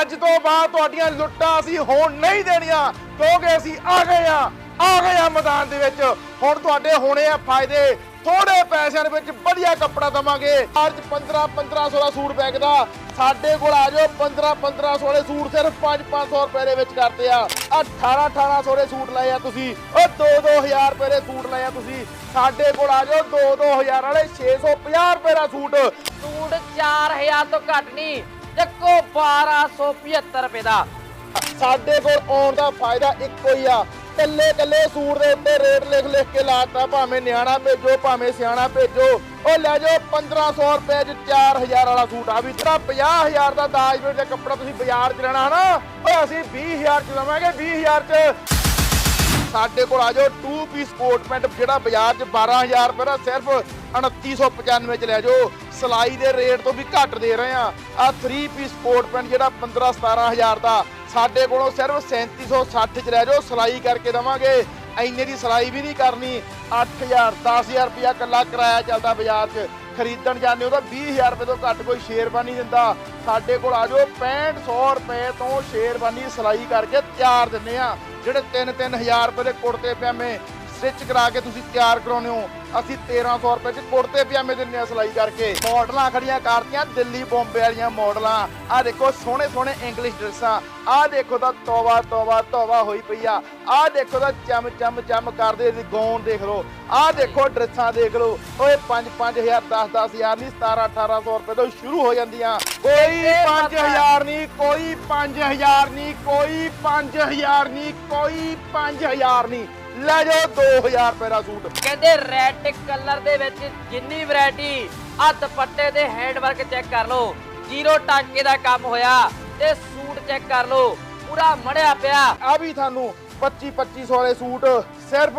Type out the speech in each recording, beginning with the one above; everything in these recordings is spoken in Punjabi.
ਅੱਜ ਤੋਂ ਬਾਅਦ ਤੁਹਾਡੀਆਂ ਲੁੱਟਾਂ ਅਸੀਂ ਹੋਣ ਨਹੀਂ ਦੇਣੀਆਂ, ਕਿਉਂਕਿ ਅਸੀਂ ਆ ਗਏ ਆ ਆ ਗਏ ਆ ਮੈਦਾਨ ਦੇ ਵਿੱਚ। ਹੁਣ ਤੁਹਾਡੇ ਹੋਣੇ ਆ ਫਾਇਦੇ। ਥੋੜੇ ਪੈਸਿਆਂ ਦੇ ਵਿੱਚ ਵਧੀਆ ਕੱਪੜਾ ਦਵਾਂਗੇ। ਅੱਜ 15 1500 ਸੂਟ ਵਿਕਦਾ ਸਾਡੇ ਕੋਲ ਆ ਜਾਓ 15 1500 ਵਾਲੇ ਸੂਟ ਸਿਰਫ 5 500 ਰੁਪਏ ਦੇ ਵਿੱਚ ਕਰਦੇ ਆ। 18 1800 ਦੇ ਸੂਟ ਲਏ ਆ ਤੁਸੀਂ। ਉਹ 2 2000 ਰੁਪਏ ਦੇ ਸੂਟ ਲਏ ਆ ਤੁਸੀਂ। ਸਾਡੇ ਕੋਲ ਆ ਜਾਓ 2 2000 ਵਾਲੇ 650 ਰੁਪਏ ਦਾ ਸੂਟ। ਸੂਟ 4000 ਤੋਂ ਘੱਟ ਨਹੀਂ। ਚੱਕੋ 1275 ਰੁਪਏ ਦਾ। ਸਾਡੇ ਕੋਲ ਆਉਣ ਦਾ ਫਾਇਦਾ ਇੱਕੋ ਹੀ ਆ। ਕੱਲੇ ਕੱਲੇ ਸੂਟ ਦੇ ਉੱਤੇ ਰੇਟ ਲਿਖ ਲਿਖ ਕੇ ਲਾਤਾ, ਭਾਵੇਂ ਨਿਆਣਾ ਭੇਜੋ, ਭਾਵੇਂ ਸਿਆਣਾ ਭੇਜੋ। ਉਹ ਲੈ ਜਾਓ 1500 ਰੁਪਏ ਚ 4000 ਵਾਲਾ ਸੂਟ ਆ। ਵੀ ਤੇਰਾ 50000 ਦਾ ਦਾਜ ਵੇਚ ਦਾ ਕੱਪੜਾ, ਤੁਸੀਂ ਬਾਜ਼ਾਰ ਚ ਲੈਣਾ ਹਨਾ? ਓਏ, ਅਸੀਂ 20000 ਚ ਲਵਾਂਗੇ 20000 ਚ। ਸਾਡੇ ਕੋਲ ਆ ਜਾਓ 2 ਪੀਸ ਕੋਟ ਪੈਂਟ ਜਿਹੜਾ ਬਾਜ਼ਾਰ 'ਚ 12000 ਰੁਪਏ ਦਾ ਸਿਰਫ 2995 ਚ ਲੈ ਜਾਓ। ਸਲਾਈ ਦੇ ਰੇਟ ਤੋਂ ਵੀ ਘੱਟ ਦੇ ਰਹੇ ਆ ਆ 3 ਪੀਸ ਕੋਟ ਪੈਂਟ ਜਿਹੜਾ 15 17000 ਦਾ, ਸਾਡੇ ਕੋਲੋਂ ਸਿਰਫ 3760 ਚ ਲੈ ਜਾਓ। ਸਲਾਈ ਕਰਕੇ ਦਵਾਂਗੇ। ਐਨੇ ਦੀ ਸਲਾਈ ਵੀ ਨਹੀਂ ਕਰਨੀ। 8000 10000 ਰੁਪਇਆ ਕੱਲਾ ਕਿਰਾਇਆ ਚੱਲਦਾ ਬਾਜ਼ਾਰ 'ਚ। ਖਰੀਦਣ ਜਾਂਦੇ ਹੋ ਤਾਂ 20000 ਰੁਪਏ ਤੋਂ ਘੱਟ ਕੋਈ ਸ਼ੇਰਵਾਨੀ ਦਿੰਦਾ। ਸਾਡੇ ਕੋਲ ਆ ਜਾਓ 6500 ਰੁਪਏ ਤੋਂ ਸ਼ੇਰਵਾਨੀ ਸਲਾਈ ਕਰਕੇ ਤਿਆਰ ਦਿੰਨੇ ਆ ਜਿਹੜੇ 3-3000 ਰੁਪਏ ਦੇ ਕੁੜਤੇ ਪਜਾਮੇ ਸਟਿਚ ਕਰਾ ਕੇ ਤੁਸੀਂ ਤਿਆਰ ਕਰਾਉਨੇ ਹੋ। ਅਸੀਂ 1300 ਰੁਪਏ ਚ ਕੁੜਤੇ ਪਜਾਮੇ ਦਿੰਨੇ ਆ ਸਲਾਈ ਕਰਕੇ। ਮਾਡਲਾਂ ਖੜੀਆਂ ਕਰਤੀਆਂ ਦਿੱਲੀ ਬੰਬੇ ਵਾਲੀਆਂ ਮਾਡਲਾਂ। ਆਹ ਦੇਖੋ ਸੋਹਣੇ ਸੋਹਣੇ ਇੰਗਲਿਸ਼ ਡਰੈਸਾਂ ਆਹ ਦੇਖੋ ਤਾਂ ਤੋਬਾ ਤੋਬਾ ਤੋਬਾ ਹੋਈ ਪਈ ਆ। ਆਹ ਦੇਖੋ ਤਾਂ ਚਮ ਚਮ ਚਮ ਕਰਦੇ ਗੌਨ ਦੇਖ ਲਓ। ਆਹ ਦੇਖੋ ਡਰੈਸਾਂ ਦੇਖ ਲਓ। ਓਏ 5 5000 10 10000 ਨਹੀਂ 17 1800 ਰੁਪਏ ਤੋਂ ਸ਼ੁਰੂ ਹੋ ਜਾਂਦੀਆਂ। ਕੋਈ 5000 ਨਹੀਂ ਕੋਈ 5000 ਨਹੀਂ ਕੋਈ 5000 ਨਹੀਂ ਕੋਈ 5000 ਨਹੀਂ। ਲੈ ਜਾਓ 2000 ਰੁਪਏ ਦਾ ਸੂਟ। ਕਹਿੰਦੇ ਰੈੱਡ ਕਲਰ ਦੇ ਵਿੱਚ ਜਿੰਨੀ ਵੈਰਾਈਟੀ ਆ ਦੁਪੱਟੇ ਦੇ ਹੈਂਡਵਰਕ ਚੈੱਕ ਕਰ ਲਓ। ਜ਼ੀਰੋ ਟਾਂਕੇ ਦਾ ਕੰਮ ਹੋਇਆ ਤੇ ਸੂਟ ਚੈੱਕ ਕਰ ਲਓ। ਪੂਰਾ ਮੜਿਆ ਪਿਆ। ਆ ਵੀ ਤੁਹਾਨੂੰ 25 2500 ਵਾਲੇ ਸੂਟ ਸਿਰਫ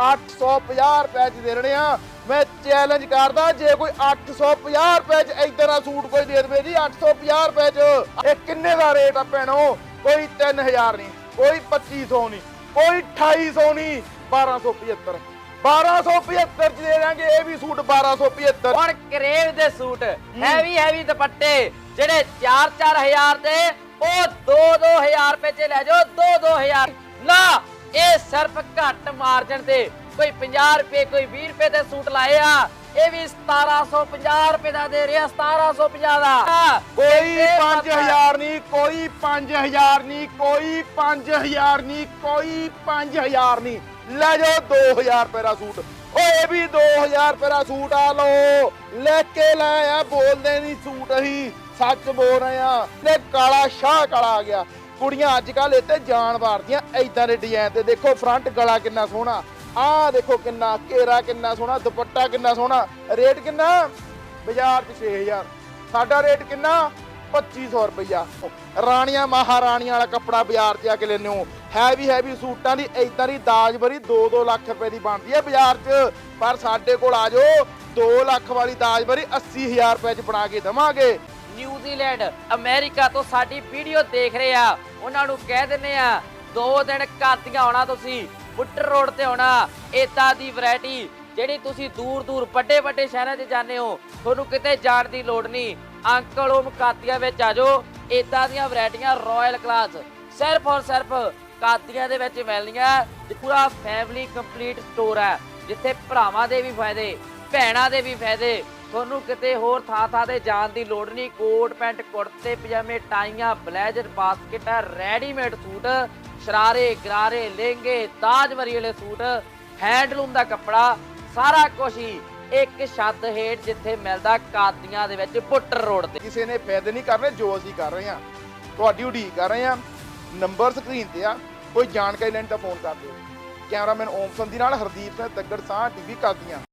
850 ਰੁਪਏ ਚ ਦੇ ਰਹੇ ਆ। ਮੈਂ ਚੈਲੰਜ ਕਰਦਾ ਜੇ ਕੋਈ 850 ਰੁਪਏ ਚ ਇਦਾਂ ਦਾ ਸੂਟ ਕੋਈ ਦੇ ਦੇਵੇ ਜੀ 850 ਰੁਪਏ ਚ। ਇਹ ਕਿੰਨੇ ਦਾ ਰੇਟ ਆ ਭੈਣੋ? ਕੋਈ 3000 ਨਹੀਂ ਕੋਈ 2500 ਨਹੀਂ। ਕੋਈ 2800 ਨਹੀਂ 1275 1275 ਚ ਦੇ ਦਾਂਗੇ ਇਹ ਵੀ ਸੂਟ 1275 ਹੁਣ ਕਰੇਵ ਦੇ ਸੂਟ ਹੈਵੀ ਹੈਵੀ ਦੁਪੱਟੇ ਜਿਹੜੇ 4-4000 ਦੇ ਉਹ 2-2000 ਰੁਪਏ ਚ ਲੈ ਜਾਓ 2-2000 ਨਾ ਇਹ ਸਿਰਫ ਘੱਟ ਮਾਰਜਨ ਤੇ ਕੋਈ 50 ਰੁਪਏ ਕੋਈ 20 ਰੁਪਏ ਦੇ ਸੂਟ ਲਾਏ ਆ। ਇਹ ਵੀ 1750 ਰੁਪਏ ਦਾ ਦੇ ਰਿਹਾ 1750 ਦਾ। ਕੋਈ ਕਹਿੰਦੇ 5000 ਨਹੀਂ ਕੋਈ 5000 ਨਹੀਂ ਕੋਈ 5000 ਨਹੀਂ ਕੋਈ 5000 ਨਹੀਂ। ਲੈ ਜਾਓ 2000 ਰੁਪਏ ਦਾ ਸੂਟ। ਓਏ ਇਹ ਵੀ 2000 ਰੁਪਏ ਦਾ ਸੂਟ ਆ ਲਓ। ਲੈ ਕੇ ਲੈ ਆ ਬੋਲਦੇ ਨਹੀਂ ਸੂਟ ਅਸੀਂ ਸੱਚ ਬੋਲ ਰਹੇ ਆ ਨੇ ਕਾਲਾ ਸ਼ਾਹ ਕਾਲਾ ਆ ਗਿਆ। ਕੁੜੀਆਂ ਅੱਜ ਕੱਲ ਇੱਥੇ ਜਾਣ ਵਾਰਦੀਆਂ ਐਦਾਂ ਦੇ ਡਿਜ਼ਾਈਨ ਤੇ ਦੇਖੋ ਫਰੰਟ ਗਲਾ ਕਿੰਨਾ ਸੋਹਣਾ। ਆਹ ਦੇਖੋ ਕਿੰਨਾ ਘੇਰਾ, ਕਿੰਨਾ ਸੋਹਣਾ, ਦੁਪੱਟਾ ਕਿੰਨਾ ਸੋਹਣਾ। ਰੇਟ ਕਿੰਨਾ? ਬਾਜ਼ਾਰ 'ਚ 6000 ਸਾਡਾ ਰੇਟ ਕਿੰਨਾ? 2500 ਰੁਪਇਆ ਰਾਣੀਆਂ, ਮਹਾਰਾਣੀਆਂ ਵਾਲਾ ਕੱਪੜਾ ਬਾਜ਼ਾਰ 'ਚ ਆ ਕੇ ਲੈਨੇ ਹੋ। ਹੈਵੀ ਹੈਵੀ ਸੂਟਾਂ ਦੀ, ਏਦਾਂ ਦੀ ਦਾਜ 2-2 ਲੱਖ ਰੁਪਏ ਦੀ ਬਣਦੀ ਹੈ ਬਾਜ਼ਾਰ 'ਚ। ਪਰ ਸਾਡੇ ਕੋਲ ਆ ਜਾਓ 2 ਲੱਖ ਵਾਲੀ ਦਾਜ ਬਰੀ 80000 ਰੁਪਏ 'ਚ ਬਣਾ ਕੇ ਦਵਾਂਗੇ। ਨਿਊਜ਼ੀਲੈਂਡ, ਅਮਰੀਕਾ ਤੋਂ ਸਾਡੀ ਵੀਡੀਓ ਦੇਖ ਰਹੇ ਆ। ਉਹਨਾਂ ਨੂੰ ਕਹਿ ਦਿੰਨੇ ਆ, ਦੋ ਦਿਨ ਘਰ ਕਾਦੀਆਂ ਆਉਣਾ ਤੁਸੀਂ। ਬੁੱਟਰ ਰੋਡ ਤੇ ਆਉਣਾ, ਏਦਾਂ ਦੀ ਵੈਰਾਈਟੀ ਜਿਹੜੀ ਤੁਸੀਂ ਦੂਰ ਦੂਰ, ਵੱਡੇ ਵੱਡੇ ਸ਼ਹਿਰਾਂ 'ਚ ਜਾਂਦੇ ਹੋ, ਤੁਹਾਨੂੰ ਕਿਤੇ ਜਾਣ ਦੀ ਲੋੜ ਨਹੀਂ। ਅੰਕਲ ਉਹ ਕਾਤੀਆਂ ਵਿੱਚ ਆ ਜਾਓ, ਏਦਾਂ ਦੀਆਂ ਵੈਰਾਈਟੀਆਂ ਰਾਇਲ ਕਲਾਸ ਸਿਰਫ ਔਰ ਸਿਰਫ ਕਾਤੀਆਂ ਦੇ ਵਿੱਚ ਮਿਲਣੀਆਂ, ਤੇ ਪੂਰਾ ਫੈਮਿਲੀ ਕੰਪਲੀਟ ਸਟੋਰ ਹੈ, ਜਿੱਥੇ ਭਰਾਵਾਂ ਦੇ ਵੀ ਫਾਇਦੇ, ਭੈਣਾਂ ਦੇ ਵੀ ਫਾਇਦੇ। ਤੁਹਾਨੂੰ ਕਿਤੇ ਹੋਰ ਥਾਂ ਥਾਂ ਤੇ ਜਾਣ ਦੀ ਲੋੜ ਨਹੀਂ, ਕੋਟ ਪੈਂਟ, ਕੁੜਤੇ, ਪਜਾਮੇ, ਟਾਈਆਂ, ਬਲੇਜ਼ਰ, ਬਾਸਕਟ ਰੈਡੀਮੇਡ ਸੂਟ ਸ਼ਰਾਰੇ, ਗਰਾਰੇ, ਲਹਿੰਗੇ, ਤਾਜ ਤਾਜਮਰੀ ਵਾਲੇ ਸੂਟ ਹੈਂਡਲੂਮ ਦਾ ਕੱਪੜਾ, ਸਾਰਾ ਕੁਝ ਹੀ ਇੱਕ ਛੱਤ ਹੇਠ ਜਿੱਥੇ ਮਿਲਦਾ ਕਾਦੀਆਂ ਦੇ ਵਿੱਚ ਬੁੱਟਰ ਰੋਡ ਤੇ। ਕਿਸੇ ਨੇ ਫਾਇਦੇ ਨਹੀਂ ਕਰ ਰਹੇ ਜੋ ਅਸੀਂ ਕਰ ਰਹੇ ਹਾਂ। ਤੁਹਾਡੀ ਉਡੀਕ ਕਰ ਰਹੇ ਹਾਂ। ਨੰਬਰ ਸਕਰੀਨ ਤੇ ਆ। ਕੋਈ ਜਾਣਕਾਰੀ ਲੈਣ ਤਾਂ ਫੋਨ ਕਰ ਦਿਓ। ਕੈਮਰਾਮੈਨ ਓਮ ਸੰਧੀ ਨਾਲ ਹਰਦੀਪ ਸਿੰਘ ਤੱਗੜ ਸਾਹ, ਟੀਵੀ ਕਾਦੀਆਂ।